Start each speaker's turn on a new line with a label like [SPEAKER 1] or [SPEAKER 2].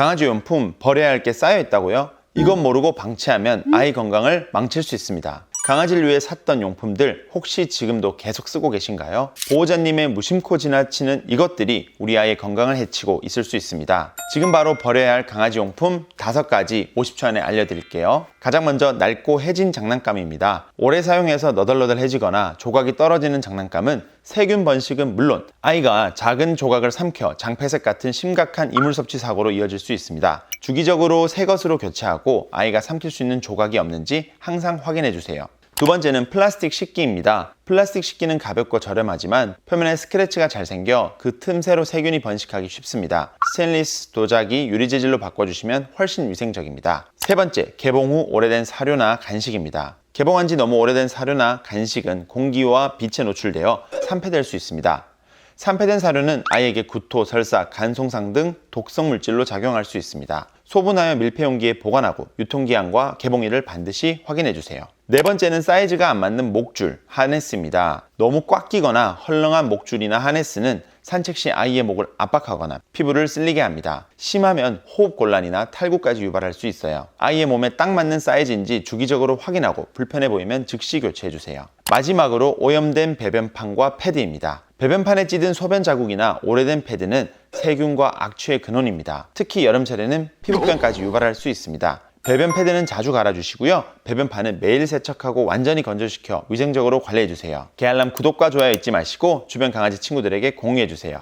[SPEAKER 1] 강아지 용품 버려야 할 게 쌓여 있다고요? 이건 모르고 방치하면 아이 건강을 망칠 수 있습니다. 강아지를 위해 샀던 용품들 혹시 지금도 계속 쓰고 계신가요? 보호자님의 무심코 지나치는 이것들이 우리 아이의 건강을 해치고 있을 수 있습니다. 지금 바로 버려야 할 강아지 용품 5가지 50초 안에 알려드릴게요. 가장 먼저 낡고 해진 장난감입니다. 오래 사용해서 너덜너덜해지거나 조각이 떨어지는 장난감은 세균 번식은 물론 아이가 작은 조각을 삼켜 장폐색 같은 심각한 이물 섭취 사고로 이어질 수 있습니다. 주기적으로 새 것으로 교체하고 아이가 삼킬 수 있는 조각이 없는지 항상 확인해 주세요. 두 번째는 플라스틱 식기입니다. 플라스틱 식기는 가볍고 저렴하지만 표면에 스크래치가 잘 생겨 그 틈새로 세균이 번식하기 쉽습니다. 스테인리스, 도자기, 유리 재질로 바꿔주시면 훨씬 위생적입니다. 세 번째, 개봉 후 오래된 사료나 간식입니다. 개봉한 지 너무 오래된 사료나 간식은 공기와 빛에 노출되어 산패될 수 있습니다. 산패된 사료는 아이에게 구토, 설사, 간송상 등 독성 물질로 작용할 수 있습니다. 소분하여 밀폐 용기에 보관하고 유통기한과 개봉일을 반드시 확인해 주세요. 네 번째는 사이즈가 안 맞는 목줄, 하네스입니다. 너무 꽉 끼거나 헐렁한 목줄이나 하네스는 산책 시 아이의 목을 압박하거나 피부를 쓸리게 합니다. 심하면 호흡 곤란이나 탈구까지 유발할 수 있어요. 아이의 몸에 딱 맞는 사이즈인지 주기적으로 확인하고 불편해 보이면 즉시 교체해 주세요. 마지막으로 오염된 배변판과 패드입니다. 배변판에 찌든 소변 자국이나 오래된 패드는 세균과 악취의 근원입니다. 특히 여름철에는 피부병까지 유발할 수 있습니다. 배변 패드는 자주 갈아주시고요. 배변판은 매일 세척하고 완전히 건조시켜 위생적으로 관리해주세요. 개알람 구독과 좋아요 잊지 마시고 주변 강아지 친구들에게 공유해주세요.